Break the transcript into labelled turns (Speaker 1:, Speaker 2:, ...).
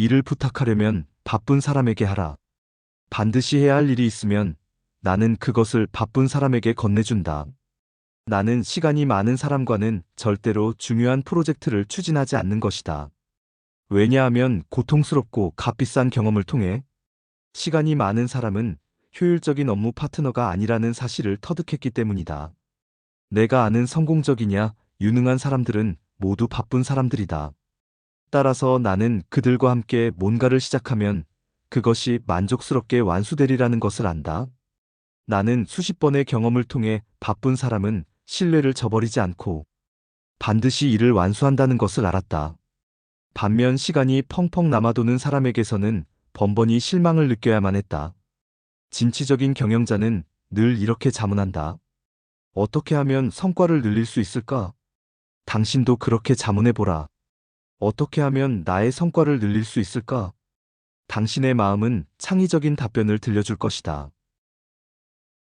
Speaker 1: 일을 부탁하려면 바쁜 사람에게 하라. 반드시 해야 할 일이 있으면 나는 그것을 바쁜 사람에게 건네준다. 나는 시간이 많은 사람과는 절대로 중요한 프로젝트를 추진하지 않는 것이다. 왜냐하면 고통스럽고 값비싼 경험을 통해 시간이 많은 사람은 효율적인 업무 파트너가 아니라는 사실을 터득했기 때문이다. 내가 아는 성공적이냐, 유능한 사람들은 모두 바쁜 사람들이다. 따라서 나는 그들과 함께 뭔가를 시작하면 그것이 만족스럽게 완수되리라는 것을 안다. 나는 수십 번의 경험을 통해 바쁜 사람은 신뢰를 저버리지 않고 반드시 일을 완수한다는 것을 알았다. 반면 시간이 펑펑 남아도는 사람에게서는 번번이 실망을 느껴야만 했다. 진취적인 경영자는 늘 이렇게 자문한다. 어떻게 하면 성과를 늘릴 수 있을까? 당신도 그렇게 자문해보라. 어떻게 하면 나의 성과를 늘릴 수 있을까? 당신의 마음은 창의적인 답변을 들려줄 것이다.